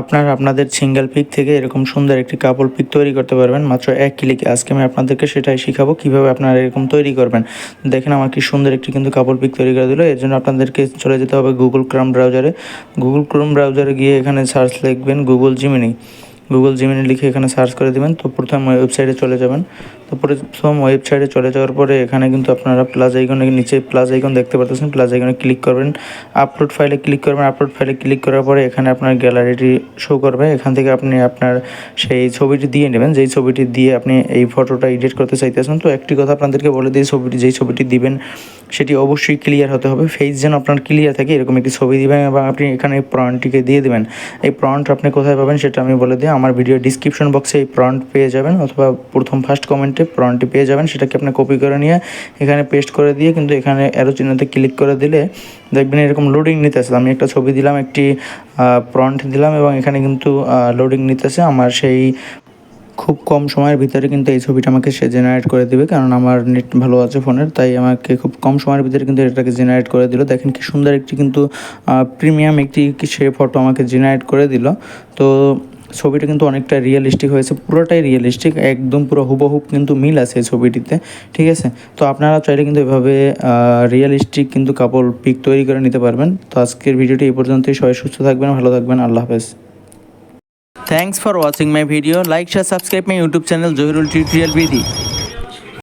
আপনারা আপনাদের single pick থেকে এরকম সুন্দর একটি কাপল পিক তৈরি করতে পারবেন। মাত্র এক ক্লিকে আজকে আমি আপনাদেরকে সেটাই শিখাবো, কীভাবে আপনারা এরকম তৈরি করবেন। দেখেন আমার কি সুন্দর একটি কিন্তু কাপল পিক তৈরি করে দিল। এর জন্য আপনাদেরকে চলে যেতে হবে গুগল ক্রোম ব্রাউজারে গুগল ক্রোম ব্রাউজারে গিয়ে এখানে সার্চ লিখবেন গুগল জিমিনি গুগল জিমিনি লিখে এখানে সার্চ করে দেবেন। তো প্রথম ওয়েবসাইটে চলে যাবেন। তো প্রথম ওয়েবসাইটে চলে যাওয়ার পরে এখানে কিন্তু আপনারা প্লাস আইকনের নিচে প্লাস আইকন দেখতে পাচ্ছেন প্লাস আইকনে ক্লিক করবেন। আপলোড ফাইলে ক্লিক করবেন। আপলোড ফাইলে ক্লিক করার পরে এখানে আপনার গ্যালারিটি শো করবে। এখান থেকে আপনি আপনার সেই ছবিটি দিয়ে নেবেন। যেই ছবিটি দিয়ে আপনি এই ফটোটা এডিট করতে চাইতেছেন। তো একটি কথা আপনাদেরকে বলে দিই, ছবিটি যেই ছবিটি দিবেন, সেটি অবশ্যই ক্লিয়ার হতে হবে। ফেস যেন আপনার ক্লিয়ার থাকে, এরকম একটি ছবি দিবেন এবং আপনি এখানে প্রনটিকে দিয়ে দেবেন। এই প্রন্ট আপনি কোথায় পাবেন সেটা আমি বলে দিই। আমার ভিডিও ডিসক্রিপশন বক্সে এই প্রন্ট পেয়ে যাবেন। অথবা প্রথম ফার্স্ট কমেন্টে প্রন্টটি পেয়ে যাবেন। সেটাকে আপনি কপি করে নিয়ে এখানে পেস্ট করে দিয়ে কিন্তু এখানে অ্যারো চিহ্নতে ক্লিক করে দিলে দেখবেন এরকম লোডিং নিতেছে আমি একটা ছবি দিলাম, একটি প্রন্ট দিলাম এবং এখানে কিন্তু লোডিং নিতেছে আমার সেই খুব কম সময়ের ভিতরে কিন্তু এই ছবিটা আমাকে সে জেনারেট করে দিবে কারণ আমার নেট ভালো আছে ফোনের, তাই আমাকে খুব কম সময়ের ভিতরে কিন্তু এটাকে জেনারেট করে দিল। দেখেন কি সুন্দর একটি কিন্তু প্রিমিয়াম একটি সে ফটো আমাকে জেনারেট করে দিল। তো ছবিটা কিন্তু অনেকটা রিয়েলিস্টিক হয়েছে, পুরোটাই রিয়েলিস্টিক একদম পুরো হুবহুব কিন্তু মিল আছে এই ছবিটিতে, ঠিক আছে? তো আপনারা চাইলে কিন্তু এভাবে রিয়েলিস্টিক কিন্তু কাপড় পিক তৈরি করে নিতে পারবেন। তো আজকের ভিডিওটি এই পর্যন্তই, সবাই সুস্থ থাকবেন, ভালো থাকবেন, আল্লাহ হাফেজ। Thanks for watching my video like share subscribe my YouTube channel Zahirul tutorial BD.